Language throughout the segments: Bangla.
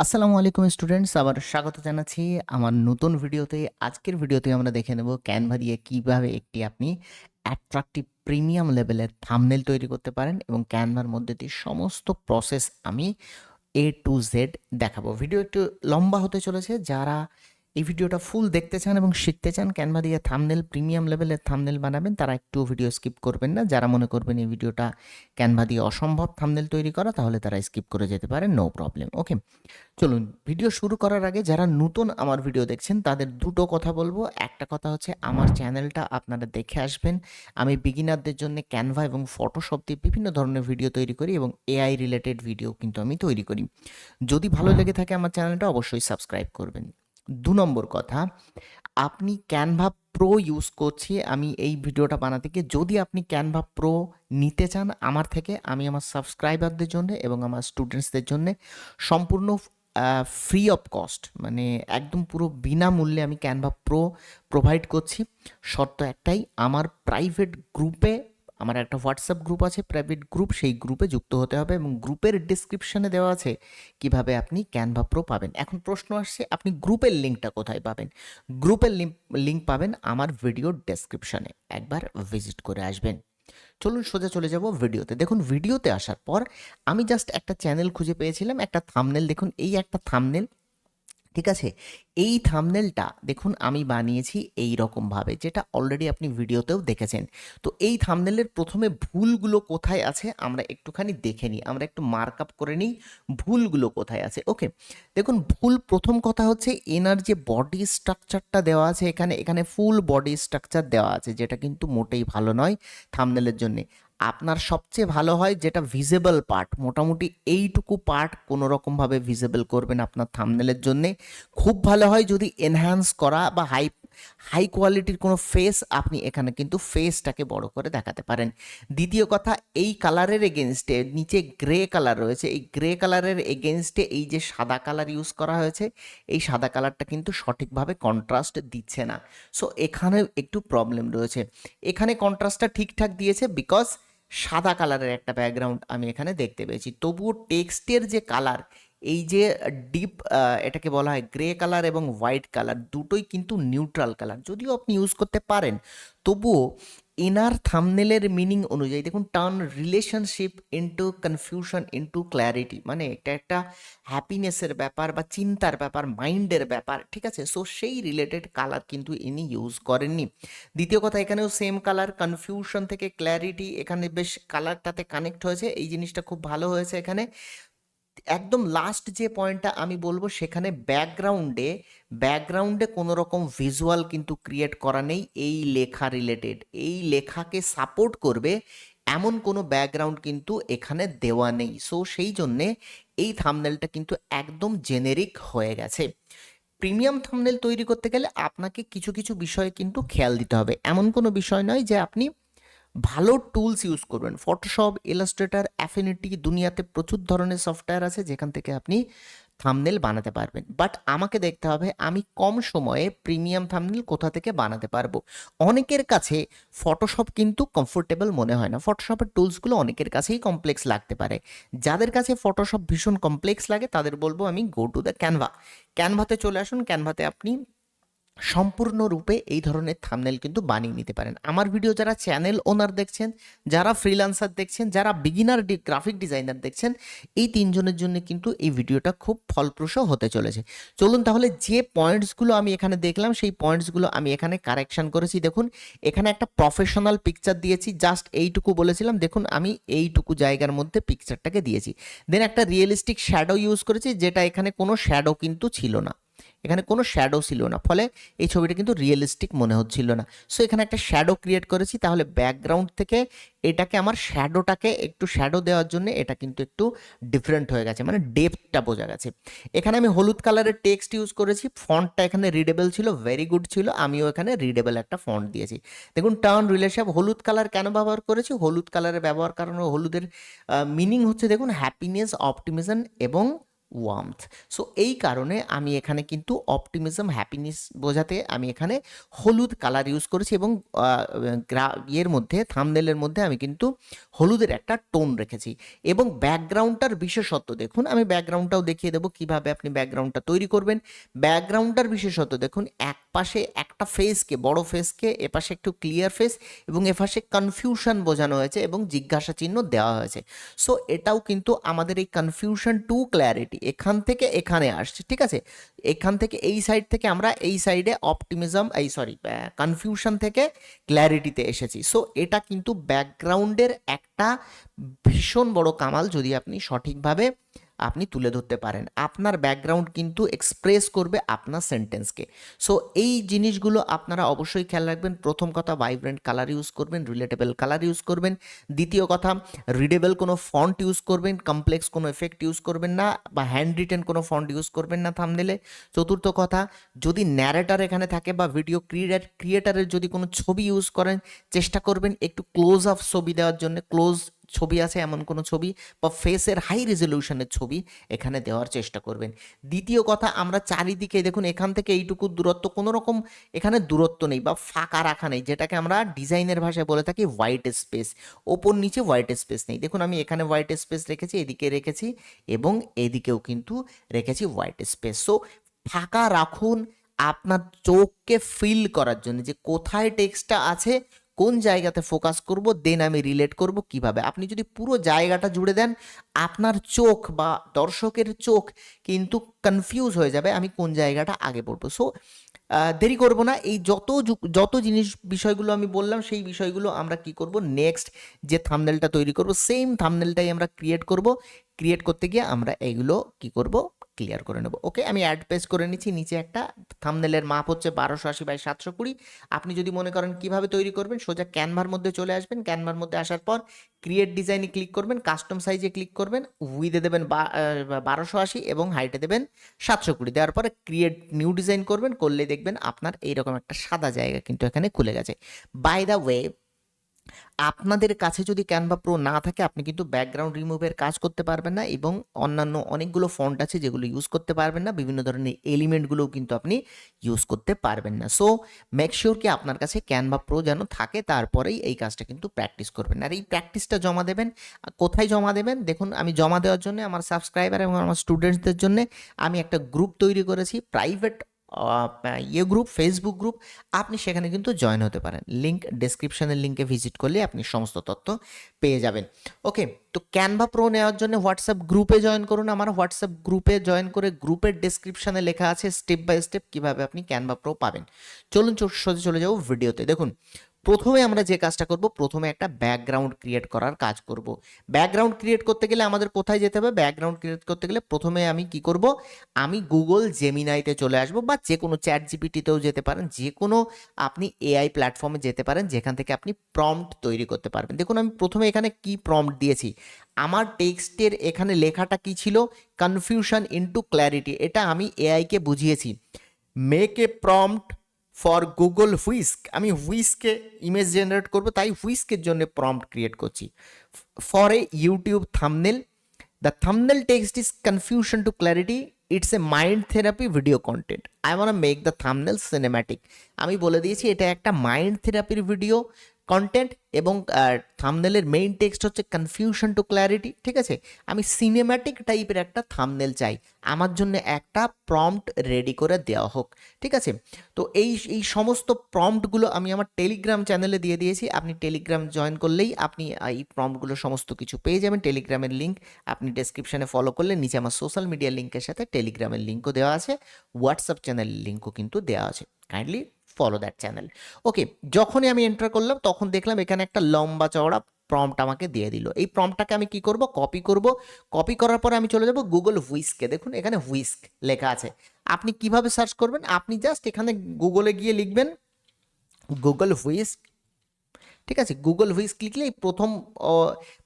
আসসালামু আলাইকুম স্টুডেন্টস, আবার স্বাগত জানাচ্ছি আমার নতুন ভিডিওতে। আজকের ভিডিওতে আমরা দেখে নেব ক্যানভা দিয়ে কীভাবে একটি আপনি অ্যাট্রাকটিভ প্রিমিয়াম লেভেলের থামনেল তৈরি করতে পারেন এবং ক্যানভার মধ্যে দিয়ে সমস্ত প্রসেস আমি এ টু জেড দেখাবো। ভিডিও একটু লম্বা হতে চলেছে। যারা এই ভিডিওটা ফুল দেখতে চান এবং শিখতে চান ক্যানভা দিয়ে থামনেল প্রিমিয়াম লেভেলের থামনেল বানাবেন, তারা একটু ভিডিও স্কিপ করবেন না। যারা মনে করবেন এই ভিডিওটা ক্যানভা দিয়ে অসম্ভব থামনেল তৈরি করা, তাহলে তারা স্কিপ করে যেতে পারেন নো প্রবলেম ওকে চলুন ভিডিও শুরু করার আগে যারা নতুন আমার ভিডিও দেখছেন, তাদের দুটো কথা বলব। একটা কথা হচ্ছে, আমার চ্যানেলটা আপনারা দেখে আসবেন। আমি বিগিনারদের জন্য ক্যানভা এবং ফটোশপ দিয়ে বিভিন্ন ধরনের ভিডিও তৈরি করি এবং এআই রিলেটেড ভিডিও কিন্তু আমি তৈরি করি। যদি ভালো লেগে থাকে আমার চ্যানেলটা অবশ্যই সাবস্ক্রাইব করবেন। দু নম্বর কথা, আপনি ক্যানভা প্রো ইউজ করছি, আমি এই ভিডিওটা বানাতে গিয়ে যদি আপনি ক্যানভা প্রো নিতে চান, আমার থেকে, আমি আমার সাবস্ক্রাইবারদের জন্য এবং আমার স্টুডেন্টসদের জন্য সম্পূর্ণ ফ্রি অফ কস্ট মানে একদম পুরো বিনামূল্যে আমি ক্যানভা প্রো প্রোভাইড করছি। শর্ত একটাই, আমার প্রাইভেট গ্রুপে আমার একটা হোয়াটসঅ্যাপ গ্রুপ আছে প্রাইভেট গ্রুপ সেই গ্রুপে যুক্ত হতে হবে এবং গ্রুপের ডিসক্রিপশনে দেওয়া আছে কীভাবে আপনি ক্যানভা প্রো পাবেন। এখন প্রশ্ন আসছে, আপনি গ্রুপের লিঙ্কটা কোথায় পাবেন? গ্রুপের লিঙ্ক পাবেন আমার ভিডিওর ডেসক্রিপশনে একবার ভিজিট করে আসবেন। চলুন সোজা চলে যাব ভিডিওতে দেখুন ভিডিওতে আসার পর আমি জাস্ট একটা চ্যানেল খুঁজে পেয়েছিলাম, একটা থামনেল দেখুন, এই একটা থামনেল ঠিক আছে? এই থামনেলটা দেখুন, আমি বানিয়েছি এই রকমভাবে যেটা অলরেডি আপনি ভিডিওতেও দেখেছেন। তো এই থামনেলের প্রথমে ভুলগুলো কোথায় আছে, আমরা একটুখানি দেখে নিই। আমরা একটু মার্ক আপ করে নিই ভুলগুলো কোথায় আছে। ওকে দেখুন, ভুল প্রথম কথা হচ্ছে, এনার যে বডি স্ট্রাকচারটা দেওয়া আছে এখানে এখানে ফুল বডি স্ট্রাকচার দেওয়া আছে, যেটা কিন্তু মোটেই ভালো নয় থামনেলের জন্যে। আপনার সবচেয়ে ভালো হয় যেটা ভিজেবল পার্ট মোটামুটি এইটুকু পার্ট কোনো রকমভাবে ভিজেবল করবেন আপনার থামনেলের জন্যে। খুব ভালো হয় যদি এনহ্যান্স করা বা হাই হাই কোয়ালিটির কোনো ফেস আপনি এখানে কিন্তু ফেসটাকে বড় করে দেখাতে পারেন। দ্বিতীয় কথা, এই কালারের এগেনস্টে নিচে গ্রে কালার রয়েছে। এই গ্রে কালারের এগেনস্টে এই যে সাদা কালার ইউজ করা হয়েছে, এই সাদা কালারটা কিন্তু সঠিকভাবে কন্ট্রাস্ট দিচ্ছে না। সো এখানে একটু প্রবলেম রয়েছে। এখানে কন্ট্রাস্টটা ঠিকঠাক দিয়েছে বিকজ সাদা কালারের একটা ব্যাকগ্রাউন্ড আমি এখানে দেখতে পেয়েছি। তবুও টেক্সটের যে কালার এই যে ডিপ এটাকে বলা হয় গ্রে কালার এবং হোয়াইট কালার দুটোই কিন্তু নিউট্রাল কালার যদিও আপনি ইউজ করতে পারেন, তবুও এনার থামনেলের মিনিং অনুযায়ী, দেখুন turn relationship into confusion into clarity মানে এটা একটা হ্যাপিনেসের ব্যাপার বা চিন্তার ব্যাপার মাইন্ডের ব্যাপার, ঠিক আছে? সো সেই রিলেটেড কালার কিন্তু ইনি ইউজ করেননি। দ্বিতীয় কথা, এখানেও সেম কালার কনফিউশন থেকে ক্ল্যারিটি এখানে বেশ কালারটাতে কানেক্ট হয়েছে। এই জিনিসটা খুব ভালো হয়েছে এখানে। একদম লাস্ট যে পয়েন্টটা আমি বলব সেখানে ব্যাকগ্রাউন্ডে ব্যাকগ্রাউন্ডে কোনো রকম ভিজুয়াল কিন্তু ক্রিয়েট করা নেই, এই লেখা রিলেটেড এই লেখাকে সাপোর্ট করবে এমন কোনো ব্যাকগ্রাউন্ড কিন্তু এখানে দেওয়া নেই। সো সেই জন্যে এই থামনেলটা কিন্তু একদম জেনেরিক হয়ে গেছে। প্রিমিয়াম থামনেল তৈরি করতে গেলে আপনাকে কিছু কিছু বিষয়ে কিন্তু খেয়াল দিতে হবে। এমন কোনো বিষয় নয় যে আপনি ভালো টুলস ইউজ করবেন। ফটোশপ ইলাস্ট্রেটার অ্যাফিনিটি দুনিয়াতে প্রচুর ধরনের সফটওয়্যার আছে যেখান থেকে আপনি থামনেল বানাতে পারবেন। বাট আমাকে দেখতে হবে আমি কম সময়ে প্রিমিয়াম থামনেল কোথা থেকে বানাতে পারব। অনেকের কাছে ফটোশপ কিন্তু কমফোর্টেবল মনে হয় না। ফটোশপের টুলসগুলো অনেকের কাছেই কমপ্লেক্স লাগতে পারে। যাদের কাছে ফটোশপ ভীষণ কমপ্লেক্স লাগে তাদের বলব আমি গো টু দ্য ক্যানভা ক্যানভাতে চলে আসুন। ক্যানভাতে আপনি সম্পূর্ণরূপে এই ধরনের থামনেল কিন্তু বানিয়ে নিতে পারেন। আমার ভিডিও যারা চ্যানেল ওনার দেখছেন, যারা ফ্রিলান্সার দেখছেন, যারা বিগিনার গ্রাফিক ডিজাইনার দেখছেন, এই তিনজনের জন্য কিন্তু এই ভিডিওটা খুব ফলপ্রসূ হতে চলেছে। চলুন তাহলে যে পয়েন্টসগুলো আমি এখানে দেখলাম, সেই পয়েন্টসগুলো আমি এখানে কারেকশন করেছি। দেখুন, এখানে একটা প্রফেশনাল পিকচার দিয়েছি জাস্ট এইটুকু বলেছিলাম। দেখুন, আমি এইটুকু জায়গার মধ্যে পিকচারটাকে দিয়েছি। দেন একটা রিয়েলিস্টিক শ্যাডো ইউজ করেছি, যেটা এখানে কোনো শ্যাডো কিন্তু ছিল না। এখানে কোনো শ্যাডো ছিল না। ফলে এই ছবিটা কিন্তু রিয়েলিস্টিক মনে হচ্ছিল না। সো এখানে একটা শ্যাডো ক্রিয়েট করেছি, তাহলে ব্যাকগ্রাউন্ড থেকে এটাকে আমার শ্যাডোটাকে একটু শ্যাডো দেওয়ার জন্য এটা কিন্তু একটু ডিফারেন্ট হয়ে গেছে মানে ডেপথটা বোঝা গেছে। এখানে আমি হলুদ কালারের টেক্সট ইউজ করেছি ফন্টটা এখানে রিডেবল ছিল ভেরি গুড ছিল, আমিও এখানে রিডেবল একটা ফন্ট দিয়েছি। দেখুন টার্ন রিলেশন হলুদ কালার কেন ব্যবহার করেছি? হলুদ কালারের ব্যবহার কারণে হলুদের মিনিং হচ্ছে, দেখুন হ্যাপিনেস অপটিমিজম এবং ওয়ার্মথ সো এই কারণে আমি এখানে কিন্তু অপটিমিজম হ্যাপিনেস বোঝাতে আমি এখানে হলুদ কালার ইউজ করেছি এবং ইয়ের মধ্যে থামনেলের মধ্যে আমি কিন্তু হলুদের একটা টোন রেখেছি। এবং ব্যাকগ্রাউন্ডটার বিশেষত্ব দেখুন, আমি ব্যাকগ্রাউন্ডটাও দেখিয়ে দেবো কীভাবে আপনি ব্যাকগ্রাউন্ডটা তৈরি করবেন। ব্যাকগ্রাউন্ডটার বিশেষত্ব দেখুন, এক পাশে একটা ফেসকে বড় ফেসকে এপাশে একটু ক্লিয়ার ফেস এবং এপাশে কনফিউশন বোঝানো হয়েছে এবং জিজ্ঞাসা চিহ্ন দেওয়া হয়েছে। সো এটাও কিন্তু আমাদের এই কনফিউশন টু ক্ল্যারিটি এখান থেকে এখানে আসছে, ঠিক আছে? এখান থেকে এই সাইড থেকে আমরা এই সাইডে অপটিমিজম এই সরি কনফিউশন থেকে ক্ল্যারিটিতে এসেছি। সো এটা কিন্তু ব্যাকগ্রাউন্ডের একটা ভীষণ বড় কামাল যদি আপনি সঠিকভাবে আপনি তুলে ধরতে পারেন। আপনার ব্যাকগ্রাউন্ড কিন্তু এক্সপ্রেস করবে আপনার সেন্টেন্সকে সো এই জিনিসগুলো আপনারা অবশ্যই খেয়াল রাখবেন। প্রথম কথা ভাইব্রেন্ট কালার ইউজ করবেন রিলেটেবল কালার ইউজ করবেন। দ্বিতীয় কথা রিডেবল কোনো ফন্ট ইউজ করবেন কমপ্লেক্স কোনো এফেক্ট ইউজ করবেন না বা হ্যান্ড রিটেন কোনো ফন্ট ইউজ করবেন না থামনেলে চতুর্থ কথা, যদি ন্যারেটার এখানে থাকে বা ভিডিও ক্রিয়েটার ক্রিয়েটারের যদি কোনো ছবি ইউজ করেন, চেষ্টা করবেন একটু ক্লোজ আপ ছবি দেওয়ার জন্য ক্লোজ ছবি আছে, এমন কোনো ছবি বা ফেসের হাই রেজলিউশনের ছবি এখানে দেওয়ার চেষ্টা করবেন। দ্বিতীয় কথা, আমরা চারিদিকে, দেখুন, এখান থেকে এইটুকু দূরত্ব, কোনো রকম এখানে দূরত্ব নেই বা ফাঁকা রাখা নেই, যেটাকে আমরা ডিজাইনের ভাষায় বলে থাকি হোয়াইট স্পেস ওপর নিচে হোয়াইট স্পেস নেই। দেখুন, আমি এখানে হোয়াইট স্পেস রেখেছি, এদিকে রেখেছি এবং এদিকেও কিন্তু রেখেছি হোয়াইট স্পেস সো ফাঁকা রাখুন আপনার চোখকে ফিল করার জন্য যে কোথায় টেক্সটটা আছে কোন জায়গাতে ফোকাস করব দেন আমি রিলেট করব কীভাবে? আপনি যদি পুরো জায়গাটা জুড়ে দেন, আপনার চোখ বা দর্শকের চোখ কিন্তু কনফিউজ হয়ে যাবে আমি কোন জায়গাটা আগে পড়ব। সো দেরি করব না। এই যত যত জিনিস, বিষয়গুলো আমি বললাম, সেই বিষয়গুলো আমরা কি করব? নেক্সট যে থামনেলটা তৈরি করব সেম থামনেলটাই আমরা ক্রিয়েট করব। ক্রিয়েট করতে গিয়ে আমরা এইগুলো কি করব? ক্লিয়ার করে নেব। ওকে? আমি অ্যাড পেজ করে নিচ্ছি, নিচে একটা থামনেলের মাপ হচ্ছে বারোশো আশি বাই সাতশো কুড়ি। আপনি যদি মনে করেন কীভাবে তৈরি করবেন, সোজা ক্যানভার মধ্যে চলে আসবেন। ক্যানভার মধ্যে আসার পর ক্রিয়েট ডিজাইনে ক্লিক করবেন কাস্টম সাইজে ক্লিক করবেন উইদে দেবেন বারোশো আশি এবং হাইটে দেবেন সাতশো কুড়ি। দেওয়ার পরে ক্রিয়েট নিউ ডিজাইন করবেন করলে দেখবেন আপনার এইরকম একটা সাদা জায়গা কিন্তু এখানে খুলে গেছে। বাই দ্য ওয়ে আপনাদের কাছে যদি ক্যানভা প্রো না থাকে, আপনি কিন্তু ব্যাকগ্রাউন্ড রিমুভের কাজ করতে পারবেন না এবং অন্যান্য অনেকগুলো ফন্ট আছে যেগুলো ইউজ করতে পারবেন না, বিভিন্ন ধরনের এলিমেন্টগুলোও কিন্তু আপনি ইউজ করতে পারবেন না। সো মেক শিওর কি আপনার কাছে ক্যানভা প্রো যেন থাকে, তারপরেই এই কাজটা কিন্তু প্র্যাকটিস করবেন। আর এই প্র্যাকটিসটা জমা দেবেন কোথায় জমা দেবেন? দেখুন, আমি জমা দেওয়ার জন্য আমার সাবস্ক্রাইবার এবং আমার স্টুডেন্টসদের জন্য আমি একটা গ্রুপ তৈরি করেছি প্রাইভেট ইয়ে গ্রুপ ফেসবুক গ্রুপ আপনি সেখানে কিন্তু জয়েন হতে পারেন। লিঙ্ক ডেসক্রিপশনের লিঙ্কে ভিজিট করলে আপনি সমস্ত তথ্য পেয়ে যাবেন। ওকে তো ক্যানভা প্রো নেওয়ার জন্য হোয়াটসঅ্যাপ গ্রুপে জয়েন করুন। আমার হোয়াটসঅ্যাপ গ্রুপে জয়েন করে গ্রুপের ডেসক্রিপশানে লেখা আছে স্টেপ বাই স্টেপ কীভাবে আপনি ক্যানভা প্রো পাবেন। চলুন সোজা চলে যাব ভিডিওতে দেখুন প্রথমে আমরা যে কাজটা করব, প্রথমে একটা ব্যাকগ্রাউন্ড ক্রিয়েট করার কাজ করব। ব্যাকগ্রাউন্ড ক্রিয়েট করতে গেলে আমাদের কোথায় যেতে হবে? ব্যাকগ্রাউন্ড ক্রিয়েট করতে গেলে প্রথমে আমি কি করব? আমি গুগল জেমিনাইতে চলে আসব বা যে কোনো চ্যাট জিপিটিতেও যেতে পারেন, যে কোনো আপনি এআই প্ল্যাটফর্মে যেতে পারেন, যেখান থেকে আপনি প্রম্পট তৈরি করতে পারবেন। দেখুন, আমি প্রথমে এখানে কি প্রম্পট দিয়েছি? আমার টেক্সটের এখানে লেখাটা কি ছিল? কনফিউশন ইনটু ক্ল্যারিটি এটা আমি এআইকে বুঝিয়েছি। Make a prompt for Google Whisk আমি হুইস্কে ইমেজ জেনারেট করব, তাই হুইস্কের জন্য প্রম্পট ক্রিয়েট করছি। For a YouTube thumbnail the thumbnail text is confusion to clarity it's a mind therapy video content I want make the thumbnail cinematic আমি বলে দিয়েছি, এটা একটা মাইন্ড থেরাপির ভিডিও কন্টেন্ট এবং থামনেলের মেইন টেক্সট হচ্ছে কনফিউশন টু ক্ল্যারিটি ঠিক আছে? আমি সিনেম্যাটিক টাইপের একটা থামনেল চাই। আমার জন্য একটা প্রম্পট রেডি করে দেওয়া হোক, ঠিক আছে? তো এই এই সমস্ত প্রম্পটগুলো আমি আমার টেলিগ্রাম চ্যানেলে দিয়ে দিয়েছি। আপনি টেলিগ্রাম জয়েন করলেই আপনি এই প্রম্পটগুলো সমস্ত কিছু পেয়ে যাবেন। টেলিগ্রামের লিঙ্ক আপনি ডেসক্রিপশানে ফলো করলে নিচে আমার সোশ্যাল মিডিয়া লিঙ্কের সাথে টেলিগ্রামের লিঙ্কও দেওয়া আছে। হোয়াটসঅ্যাপ চ্যানেলের লিঙ্কও কিন্তু দেওয়া আছে। Kindly follow that channel okay যখনই আমি এন্টার করলাম, তখন দেখলাম এখানে একটা লম্বা চওড়া প্রম্পট আমাকে দিয়ে দিল। এই প্রম্পটটাকে আমি কি করব? কপি করব। কপি করার পরে আমি চলে যাব গুগল হুইস্কে দেখুন, এখানে হুইস্ক লেখা আছে। আপনি কীভাবে সার্চ করবেন? আপনি জাস্ট এখানে গুগলে গিয়ে লিখবেন গুগল হুইস্ক ঠিক আছে? গুগল ভয়েস ক্লিকলে এই প্রথম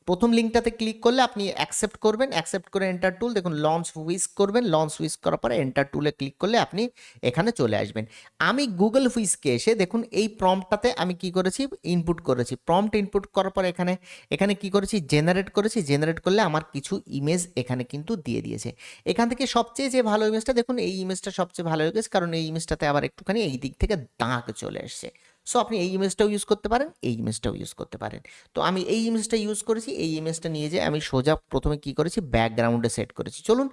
প্রথম লিঙ্কটাতে ক্লিক করলে আপনি অ্যাকসেপ্ট করবেন। অ্যাকসেপ্ট করে এন্টার টুল দেখুন লঞ্চ হুইস করবেন। লঞ্চ হুইস করার পরে এন্টার টুলে ক্লিক করলে আপনি এখানে চলে আসবেন। আমি গুগল হুইসকে এসে দেখুন এই প্রম্পটটাতে আমি কি করেছি? ইনপুট করেছি। প্রম্পট ইনপুট করার পরে এখানে এখানে কি করেছি? জেনারেট করেছি। জেনারেট করলে আমার কিছু ইমেজ এখানে কিন্তু দিয়ে দিয়েছে। এখান থেকে সবচেয়ে যে ভালো ইমেজটা দেখুন এই ইমেজটা সবচেয়ে ভালো লেগেছে কারণ এই ইমেজটাতে আবার একটুখানি এই দিক থেকে দাগ চলে এসছে। সো আপনি এই ইমেজটাও ইউজ করতে পারেন, এই ইমেজটাও ইউজ করতে পারেন। তো আমি এই ইমেজটা ইউজ করেছি, এই ইমেজটা নিয়ে যে আমি সোজা প্রথমে কি করেছি ব্যাকগ্রাউন্ডে সেট করেছি। চলুন,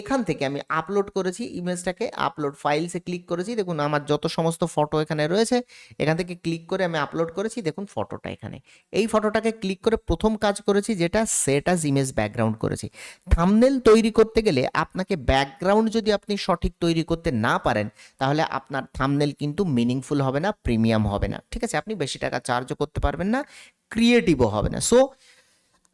এখান থেকে আমি আপলোড করেছি ইমেজটাকে আপলোড ফাইলসে ক্লিক করেছি। দেখুন, আমার যত সমস্ত ফটো এখানে রয়েছে, এখান থেকে ক্লিক করে আমি আপলোড করেছি, দেখুন ফটোটা এখানে। এই ফটোটাকে ক্লিক করে প্রথম কাজ করেছি যেটা সেট আজ ইমেজ ব্যাকগ্রাউন্ড করেছি। থামনেল তৈরি করতে গেলে আপনাকে ব্যাকগ্রাউন্ড যদি আপনি সঠিক তৈরি করতে না পারেন, তাহলে আপনার থামনেল কিন্তু মিনিংফুল হবে না প্রিমিয়াম হবে। না। ঠিক আছে? আপনি বেশি টাকা চার্জও করতে পারবেন না ক্রিয়েটিভও হবে না। সো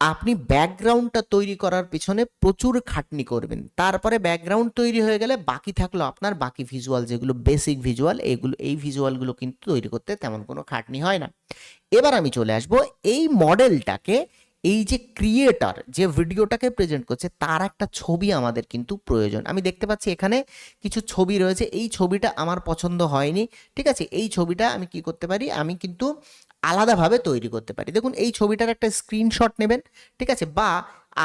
আপনি ব্যাকগ্রাউন্ডটা তৈরি করার পিছনে প্রচুর খাটনি করবেন। তারপরে ব্যাকগ্রাউন্ড তৈরি হয়ে গেলে বাকি থাকল আপনার বাকি ভিজুয়াল যেগুলো বেসিক ভিজুয়াল এগুলো, এই ভিজুয়ালগুলো কিন্তু তৈরি করতে তেমন কোনো খাটনি হয় না। এবার আমি চলে আসব এই মডেলটাকে এই যে ক্রিয়েটার যে ভিডিওটাকে প্রেজেন্ট করছে, তার একটা ছবি আমাদের কিন্তু প্রয়োজন। আমি দেখতে পাচ্ছি এখানে কিছু ছবি রয়েছে। এই ছবিটা আমার পছন্দ হয়নি, ঠিক আছে? এই ছবিটা আমি কি করতে পারি? আমি কিন্তু আলাদাভাবে তৈরি করতে পারি। দেখুন, এই ছবিটার একটা স্ক্রিনশট নেবেন, ঠিক আছে? বা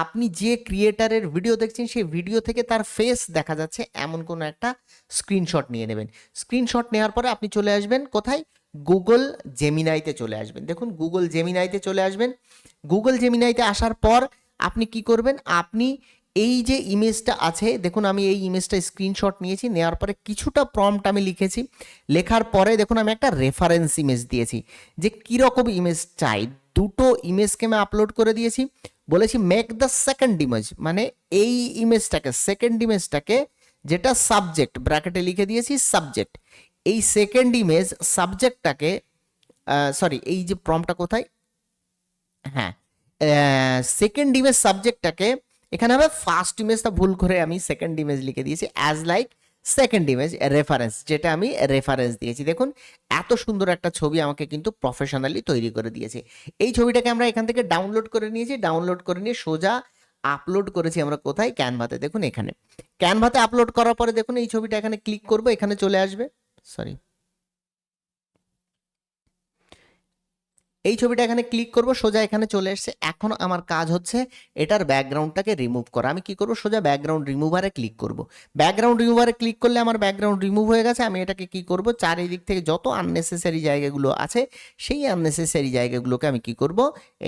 আপনি যে ক্রিয়েটারের ভিডিও দেখছেন, সেই ভিডিও থেকে তার ফেস দেখা যাচ্ছে, এমন কোনো একটা স্ক্রিনশট নিয়ে নেবেন। স্ক্রিনশট নেওয়ার পরে আপনি চলে আসবেন, কোথায়? গুগল জেমিনাইতে চলে আসবেন। দেখুন গুগল জেমিনাইতে চলে আসবেন। গুগল জেমিনাইতে আসার পর আপনি কি করবেন? আপনি এই যে ইমেজটা আছে, দেখুন, আমি এই ইমেজটা স্ক্রিনশট নিয়েছি, নেওয়ার পরে কিছুটা প্রম্পট আমি লিখেছি। লেখার পরে দেখুন, আমি একটা রেফারেন্স ইমেজ দিয়েছি, যে কীরকম ইমেজ চাই। দুটো ইমেজকে আমি আপলোড করে দিয়েছি। বলেছি মেক দ্য সেকেন্ড ইমেজ মানে এই ইমেজটাকে সেকেন্ড ইমেজটাকে যেটা সাবজেক্ট ব্র্যাকেটে লিখে দিয়েছি সাবজেক্ট এই সেকেন্ড ইমেজ সাবজেক্টটাকে সরি এই যে প্রমটা কোথায়? হ্যাঁ সেকেন্ড ইমেজ সাবজেক্টটাকে এখানে হবে ফার্স্ট ইমেজটা ভুল করে আমি সেকেন্ড ইমেজ লিখে দিয়েছি as like second image reference যেটা আমি রেফারেন্স দিয়েছি। দেখুন, এত সুন্দর একটা ছবি আমাকে কিন্তু প্রফেশনালি তৈরি করে দিয়েছে। এই ছবিটাকে আমরা এখান থেকে ডাউনলোড করে নিয়েছি ডাউনলোড করে নিয়ে সোজা আপলোড করেছি আমরা কোথায়? ক্যানভাতে দেখুন এখানে। ক্যানভাতে আপলোড করার পরে দেখুন এই ছবিটা এখানে ক্লিক করব, এখানে চলে আসবে। সরি এই ছবিটা এখানে ক্লিক করব, সোজা এখানে চলে এসেছে। এখন আমার কাজ হচ্ছে এটার ব্যাকগ্রাউন্ডটাকে রিমুভ করা। আমি কি করব? সোজা ব্যাকগ্রাউন্ড রিমুভারে ক্লিক করব। ব্যাকগ্রাউন্ড রিমুভারে ক্লিক করলে আমার ব্যাকগ্রাউন্ড রিমুভ হয়ে গেছে। আমি এটাকে কি করব? চারিদিক থেকে যত আননেসেসারি জায়গাগুলো আছে, সেই আননেসেসারি জায়গাগুলোকে আমি কি করব?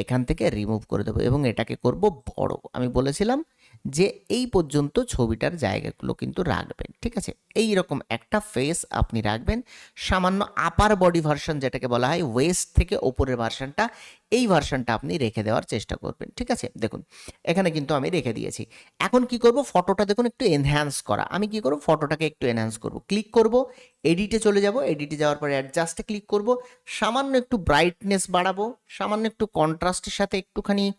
এখান থেকে রিমুভ করে দেবো এবং এটাকে করব বড়। আমি বলেছিলাম যে এই পর্যন্ত ছবিটার জায়গাগুলো কিন্তু রাখবেন, ঠিক আছে? এই রকম একটা ফেস আপনি রাখবেন, সামান্য আপার বডি ভার্সন যেটাকে বলা হয় ওয়েস্ট থেকে ওপরের ভার্সনটা এই ভার্সনটা আপনি রেখে দেওয়ার চেষ্টা করবেন, ঠিক আছে? দেখুন, এখানে কিন্তু আমি রেখে দিয়েছি। এখন কি করব? ফটোটা দেখুন একটু এনহ্যান্স করা। আমি কি করব? ফটোটাকে একটু এনহ্যান্স করব। ক্লিক করব এডিটে চলে যাব এডিটে যাওয়ার পরে অ্যাডজাস্টে ক্লিক করব, সামান্য একটু ব্রাইটনেস বাড়াবো, সামান্য একটু কন্ট্রাস্টের সাথে একটুখানি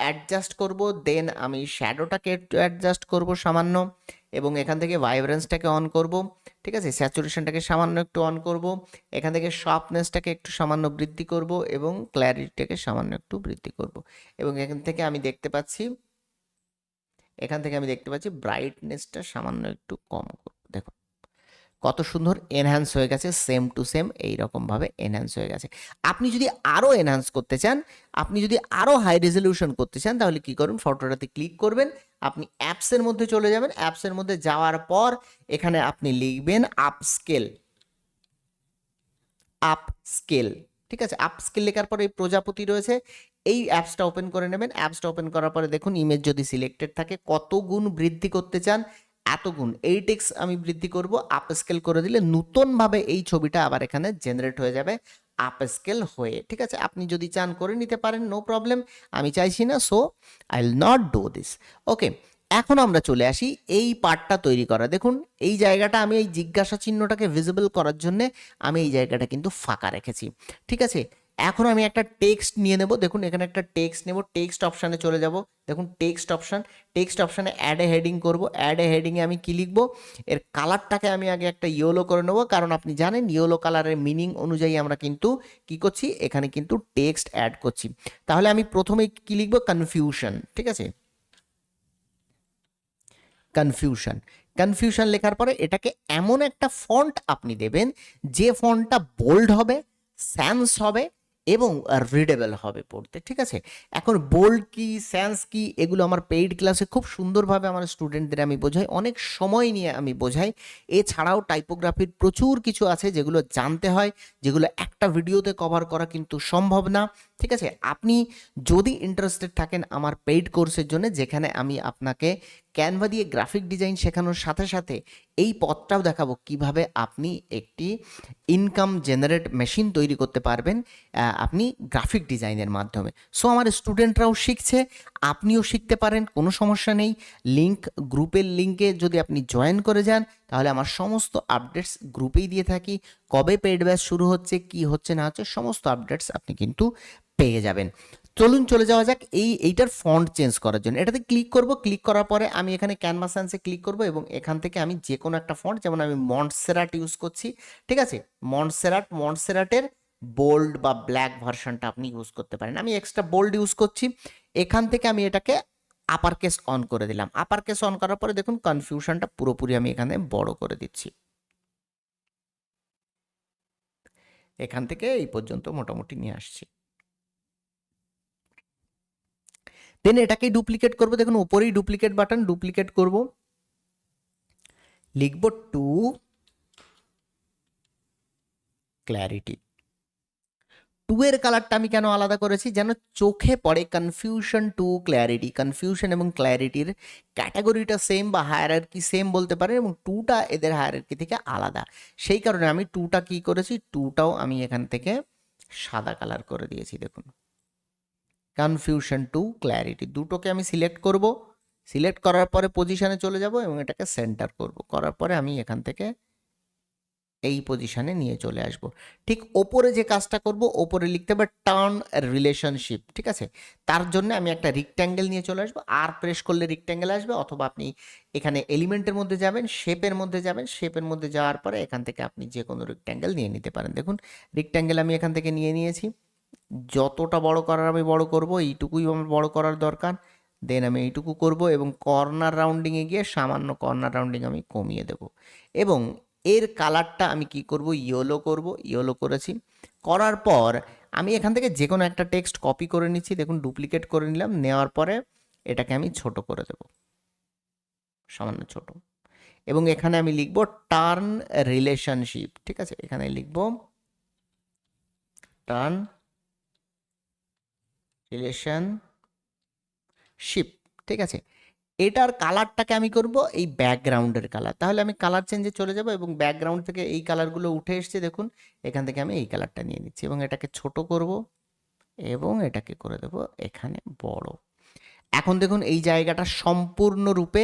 অ্যাডজাস্ট করব দেন আমি শ্যাডোটাকে একটু অ্যাডজাস্ট করব সামান্য, এবং এখান থেকে ভাইব্রেন্সটাকে অন করব, ঠিক আছে? স্যাচুরেশনটাকে সামান্য একটু অন করব, এখান থেকে শার্পনেসটাকে একটু সামান্য বৃদ্ধি করব, এবং ক্ল্যারিটিটাকে সামান্য একটু বৃদ্ধি করব, এবং এখান থেকে আমি দেখতে পাচ্ছি, এখান থেকে আমি দেখতে পাচ্ছি ব্রাইটনেসটা সামান্য একটু কম করব দেখুন কত সুন্দর এনহ্যান্স হয়ে গেছে সেম টু সেম এইরকমভাবে এনহ্যান্স হয়ে গেছে। আপনি যদি আরও এনহ্যান্স করতে চান, আপনি যদি আরও হাই রেজলিউশন করতে চান, তাহলে কি করুন ফটোটাতে ক্লিক করবেন, আপনি অ্যাপসের মধ্যে চলে যাবেন অ্যাপসের মধ্যে যাওয়ার পর এখানে আপনি লিখবেন আপ স্কেল আপ স্কেল ঠিক আছে? আপ স্কেল লেখার পরে এই প্রজাপতি রয়েছে, এই অ্যাপসটা ওপেন করে নেবেন। অ্যাপসটা ওপেন করার পরে দেখুন ইমেজ যদি সিলেক্টেড থাকে, কত গুণ বৃদ্ধি করতে চান এত গুণ এইট এক্স আমি বৃদ্ধি করব আপ স্কেল করে দিলে নতুনভাবে এই ছবিটা আবার এখানে জেনারেট হয়ে যাবে আপ স্কেল হয়ে। ঠিক আছে? আপনি যদি চান করে নিতে পারেন নো প্রবলেম আমি চাইছি না so I will not do this okay এখন আমরা চলে আসি এই পার্টটা তৈরি করা। দেখুন, এই জায়গাটা আমি এই জিজ্ঞাসা চিহ্নটাকে ভিজিবল করার জন্য আমি এই জায়গাটা কিন্তু ফাঁকা রেখেছি। ঠিক আছে? এখন আমি একটা টেক্সট নিয়ে নেব। দেখুন, এখানে একটা টেক্সট নেব। টেক্সট অপশানে চলে যাব। দেখুন টেক্সট অপশান টেক্সট অপশানে অ্যাড এ হেডিং করব। অ্যাড এ হেডিংয়ে আমি কি লিখব? এর কালারটাকে আমি আগে একটা ইয়েলো করে নেব। কারণ আপনি জানেন ইয়েলো কালারের মিনিং অনুযায়ী আমরা কিন্তু কি করছি? এখানে কিন্তু টেক্সট অ্যাড করছি। তাহলে আমি প্রথমে কি লিখব? কনফিউশন ঠিক আছে? কনফিউশন কনফিউশন লেখার পরে এটাকে এমন একটা ফন্ট আপনি দেবেন, যে ফন্টটা বোল্ড হবে স্যান্স হবে এবং রিডেবল হবে পড়তে, ঠিক আছে? এখন বোল্ড কি স্যান্স কি, এগুলো আমার পেইড ক্লাসে খুব সুন্দরভাবে আমার স্টুডেন্টদের আমি বোঝাই, অনেক সময় নিয়ে আমি বোঝাই। এছাড়াও টাইপোগ্রাফির প্রচুর কিছু আছে যেগুলো জানতে হয়, যেগুলো একটা ভিডিওতে কভার করা কিন্তু সম্ভব না, ঠিক আছে? আপনি যদি ইন্টারেস্টেড থাকেন আমার পেইড কোর্সের জন্য, যেখানে আমি আপনাকে ক্যানভা দিয়ে গ্রাফিক ডিজাইন শেখানোর সাথে সাথে এই পথটাও দেখাবো কীভাবে আপনি একটি ইনকাম জেনারেট মেশিন তৈরি করতে পারবেন আপনি গ্রাফিক ডিজাইনের মাধ্যমে। সো আমার স্টুডেন্টরাও শিখছে, আপনিও শিখতে পারেন, কোনো সমস্যা নেই। লিংক গ্রুপের লিঙ্কে যদি আপনি জয়েন করে যান, তাহলে আমার সমস্ত আপডেটস গ্রুপেই দিয়ে থাকি। কবে পেড ব্যাচ শুরু হচ্ছে, কি হচ্ছে, না হচ্ছে, সমস্ত আপডেটস আপনি কিন্তু পেয়ে যাবেন। চলুন চলে যাওয়া যাক। এই, এইটার ফন্ট চেঞ্জ করার জন্য। এটাতে ক্লিক করব। ক্লিক করার পরে আমি এখানে ক্যানভাস সায়েন্সে ক্লিক করব এবং এখান থেকে আমি যে কোনো একটা ফন্ট যেমন আমি মন্টসেরাট ইউজ করছি, ঠিক আছে? মন্টসেরাট মন্টসেরাটের বোল্ড বা ব্ল্যাক ভার্সনটা আপনি ইউজ করতে পারেন। আমি এক্সট্রা বোল্ড ইউজ করছি। এখান থেকে আমি এটাকে আপার কেস অন করে দিলাম। আপার কেস অন করার পরে দেখুন কনফিউশনটা পুরোপুরি আমি এখানে বড় করে দিচ্ছি। এখান থেকে এই পর্যন্ত মোটামুটি নিয়ে আসছি। দেন এটাকেই ডুপ্লিকেট করব। দেখুন, উপরেই ডুপ্লিকেট বাটন ডুপ্লিকেট করব। লিখব টু ক্ল্যারিটি টু এর কালারটা আমি কেন আলাদা করেছি? যেন চোখে পড়ে কনফিউশন টু ক্ল্যারিটি কনফিউশন এবং ক্ল্যারিটির ক্যাটাগরিটা সেম বা হায়ারার্কি সেম বলতে পারেন এবং টুটা এদের হায়ারার্কি থেকে আলাদা। সেই কারণে আমি টুটা কি করেছি? টুটাও আমি এখান থেকে সাদা কালার করে দিয়েছি, দেখুন। কনফিউশন টু ক্ল্যারিটি দুটোকে আমি সিলেক্ট করব। সিলেক্ট করার পরে পজিশনে চলে যাব এবং এটাকে সেন্টার করব। করার পরে আমি এখান থেকে এই পজিশনে নিয়ে চলে আসব। ঠিক ওপরে যে কাজটা করব, ওপরে লিখতে হবে টার্ন রিলেশনশিপ ঠিক আছে? তার জন্য আমি একটা রিক্ট্যাঙ্গেল নিয়ে চলে আসব। আর প্রেস করলে রিক্ট্যাঙ্গেল আসবে অথবা আপনি এখানে এলিমেন্টের মধ্যে যাবেন শেপের মধ্যে যাবেন শেপের মধ্যে যাওয়ার পরে এখান থেকে আপনি যে কোনো রিক্ট্যাঙ্গেল নিয়ে নিতে পারেন। দেখুন রিক্ট্যাঙ্গেল আমি এখান থেকে নিয়ে নিয়েছি। যতটা বড় করার আমি বড় করব, এইটুকুই আমার বড় করার দরকার। দেন আমি এইটুকু করব এবং কর্নার রাউন্ডিংয়ে গিয়ে সামান্য কর্নার রাউন্ডিং আমি কমিয়ে দেব। এবং এর কালারটা আমি কি করব? ইয়েলো করব ইয়েলো করেছি। করার পর আমি এখান থেকে যে কোনো একটা টেক্সট কপি করে নিচ্ছি, দেখুন ডুপ্লিকেট করে নিলাম, নেওয়ার পরে এটাকে আমি ছোট করে দেব। সামান্য ছোট। এবং এখানে আমি লিখব টার্ন রিলেশনশিপ ঠিক আছে? এখানে লিখব টার্ন রিলেশন শিপ ঠিক আছে? এটার কালারটাকে আমি করব এই ব্যাকগ্রাউন্ডের কালার তাহলে আমি কালার চেঞ্জে চলে যাব এবং ব্যাকগ্রাউন্ড থেকে এই কালারগুলো উঠে এসছে, দেখুন, এখান থেকে আমি এই কালারটা নিয়ে নিচ্ছি এবং এটাকে ছোট করব এবং এটাকে করে দেব এখানে বড়। এখন দেখুন, এই জায়গাটা সম্পূর্ণরূপে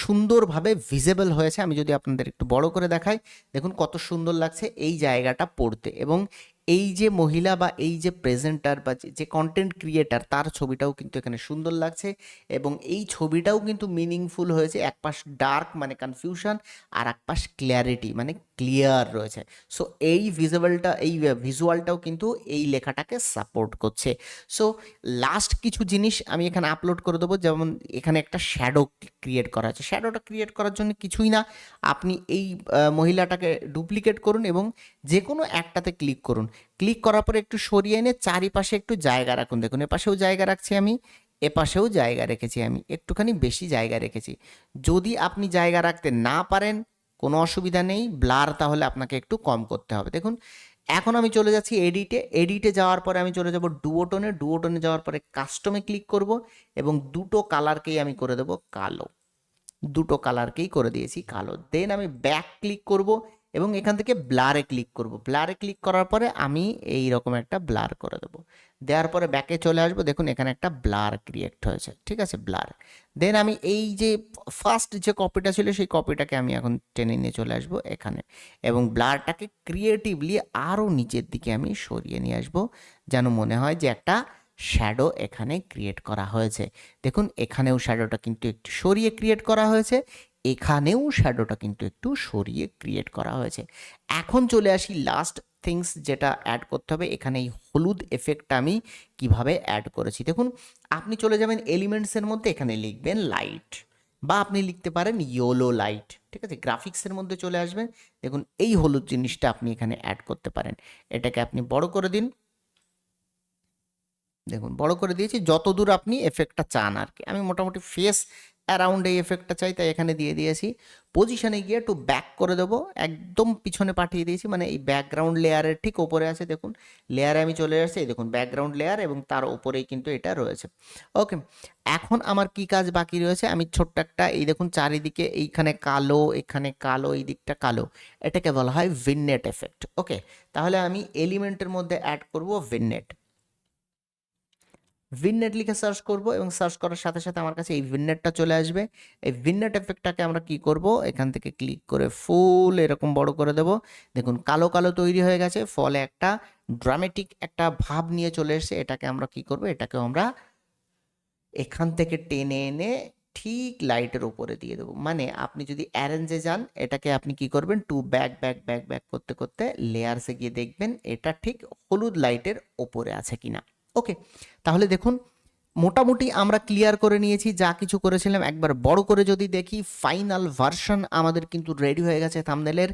সুন্দরভাবে ভিজেবল হয়েছে। আমি যদি আপনাদের একটু বড় করে দেখাই, দেখুন কত সুন্দর লাগছে এই জায়গাটা পড়তে এবং এই যে মহিলা বা এই যে প্রেজেন্টার বা যে- কন্টেন্ট ক্রিয়েটার তার ছবিটাও কিন্তু এখানে সুন্দর লাগছে এবং এই ছবিটাও কিন্তু মিনিংফুল হয়েছে। এক পাশ ডার্ক মানে কনফিউশন আর এক পাশ ক্লিয়ারিটি মানে ক্লিয়ার রয়েছে। সো এই ভিজুয়ালটা এই ভিজুয়ালটাও কিন্তু এই লেখাটাকে সাপোর্ট করছে। সো লাস্ট কিছু জিনিস আমি এখানে আপলোড করে দেবো। যেমন এখানে একটা শ্যাডো ক্রিয়েট করা আছে। শ্যাডোটা ক্রিয়েট করার জন্য কিছুই না। আপনি এই মহিলাটাকে ডুপ্লিকেট করুন এবং যে কোনো একটাতে ক্লিক করুন। ক্লিক করার পরে একটু সরিয়ে এনে চারিপাশে একটু জায়গা রাখুন। দেখুন, এপাশেও জায়গা রাখছি আমি, এপাশেও জায়গা রেখেছি আমি, একটুখানি বেশি জায়গা রেখেছি। যদি আপনি জায়গা রাখতে না পারেন, কোনো অসুবিধা নেই, ব্লার তাহলে আপনাকে একটু কম করতে হবে। দেখুন, এখন আমি চলে যাচ্ছি এডিটে এডিটে যাওয়ার পরে আমি চলে যাব ডুওটোনে ডুওটোনে যাওয়ার পরে কাস্টমে ক্লিক করব এবং দুটো কালারকেই আমি করে দেবো কালো। দুটো কালারকেই করে দিয়েছি কালো। দেন আমি ব্যাক ক্লিক করব এবং এখান থেকে ব্লারে ক্লিক করব। ব্লারে ক্লিক করার পরে আমি এই রকম একটা ব্লার করে দেবো। দেওয়ার পরে ব্যাকে চলে আসব। দেখুন, এখানে একটা ব্লার ক্রিয়েট হয়েছে। ঠিক আছে ব্লার দেন আমি এই যে ফার্স্ট যে কপিটা ছিল, সেই কপিটাকে আমি এখন টেনে নিয়ে চলে আসব এখানে। এবং ব্লারটাকে ক্রিয়েটিভলি আরও নিচের দিকে আমি সরিয়ে নিয়ে আসব, যেন মনে হয় যে একটা শ্যাডো এখানে ক্রিয়েট করা হয়েছে। দেখুন, এখানেও শ্যাডোটা কিন্তু একটু সরিয়ে ক্রিয়েট করা হয়েছে। এখানেও শ্যাডোটা কিন্তু একটু সরিয়ে ক্রিয়েট করা হয়েছে। এখন চলে আসি লাস্ট থিংস যেটা অ্যাড করতে হবে। এখানে এই হলুদ এফেক্টটা আমি কীভাবে অ্যাড করেছি? দেখুন, আপনি চলে যাবেন এলিমেন্টসের মধ্যে, এখানে লিখবেন লাইট বা আপনি লিখতে পারেন ইয়োলো লাইট ঠিক আছে? গ্রাফিক্সের মধ্যে চলে আসবেন দেখুন, এই হলুদ জিনিসটা আপনি এখানে অ্যাড করতে পারেন। এটাকে আপনি বড় করে দিন। দেখুন, বড় করে দিয়েছি। যত দূর আপনি এফেক্টটা চান আর কি। আমি মোটামুটি ফেস অ্যারাউন্ড এই এফেক্টটা চাই, তাই এখানে দিয়ে দিয়েছি। পজিশনে গিয়ে একটু ব্যাক করে দেবো। একদম পিছনে পাঠিয়ে দিয়েছি মানে এই ব্যাকগ্রাউন্ড লেয়ারের ঠিক ওপরে আছে, দেখুন। লেয়ারে আমি চলে আসছি দেখুন ব্যাকগ্রাউন্ড লেয়ার এবং তার ওপরেই কিন্তু এটা রয়েছে। ওকে এখন আমার কি কাজ বাকি রয়েছে? আমি ছোট্ট একটা, এই দেখুন, চারিদিকে এইখানে কালো, এখানে কালো, এই দিকটা কালো। এটাকে বলা হয় ভিননেট এফেক্ট ওকে তাহলে আমি এলিমেন্টের মধ্যে অ্যাড করব ভিননেট ভিননেট লিখে সার্চ করব এবং সার্চ করার সাথে সাথে আমার কাছে এই ভিননেটটা চলে আসবে। এই ভিননেট এফেক্টটাকে আমরা কি করব? এখান থেকে ক্লিক করে ফুল এরকম বড় করে দেব। দেখুন, কালো কালো তৈরি হয়ে গেছে। ফলে একটা ড্রামেটিক একটা ভাব নিয়ে চলে এসেছে। এটাকে আমরা কি করব? এটাকে আমরা এখান থেকে টেনে এনে ঠিক লাইটের উপরে দিয়ে দেবো। মানে আপনি যদি অ্যারেঞ্জে যান, এটাকে আপনি কি করবেন? To back back back back করতে করতে লেয়ারসে গিয়ে দেখবেন এটা ঠিক হলুদ লাইটের ওপরে আছে কিনা। ওকে তাহলে দেখুন মোটামুটি আমরা ক্লিয়ার করে নিয়েছি, যা কিছু করেছিলাম। একবার বড় করে যদি দেখি ফাইনাল ভার্সন আমাদের কিন্তু রেডি হয়ে গেছে থামনেলের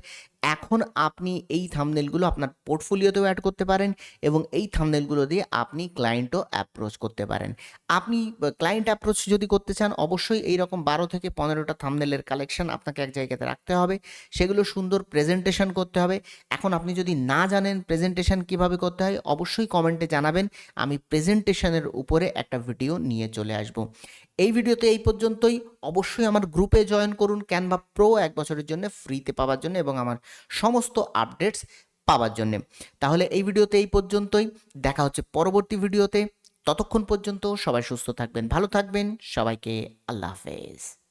এখন আপনি এই থামনেলগুলো আপনার পোর্টফোলিওতেও অ্যাড করতে পারেন এবং এই থামনেলগুলো দিয়ে আপনি ক্লায়েন্টও অ্যাপ্রোচ করতে পারেন। আপনি ক্লায়েন্ট অ্যাপ্রোচ যদি করতে চান, অবশ্যই এই রকম বারো থেকে পনেরোটা থামনেলের কালেকশন আপনাকে এক জায়গাতে রাখতে হবে। সেগুলো সুন্দর প্রেজেন্টেশন করতে হবে। এখন আপনি যদি না জানেন প্রেজেন্টেশন কীভাবে করতে হয়, অবশ্যই কমেন্টে জানাবেন। আমি প্রেজেন্টেশনের উপরে একটা ভিডিও নিয়ে চলে আসব। এই ভিডিওতে এই পর্যন্তই। অবশ্যই আমার গ্রুপে জয়েন করুন ক্যানভা প্রো এক বছরের জন্য ফ্রিতে পাওয়ার জন্য এবং আমার সমস্ত আপডেটস পাওয়ার জন্যে। তাহলে এই ভিডিওতে এই পর্যন্তই। দেখা হচ্ছে পরবর্তী ভিডিওতে ততক্ষণ পর্যন্ত সবাই সুস্থ থাকবেন, ভালো থাকবেন। সবাইকে আল্লাহ হাফেজ।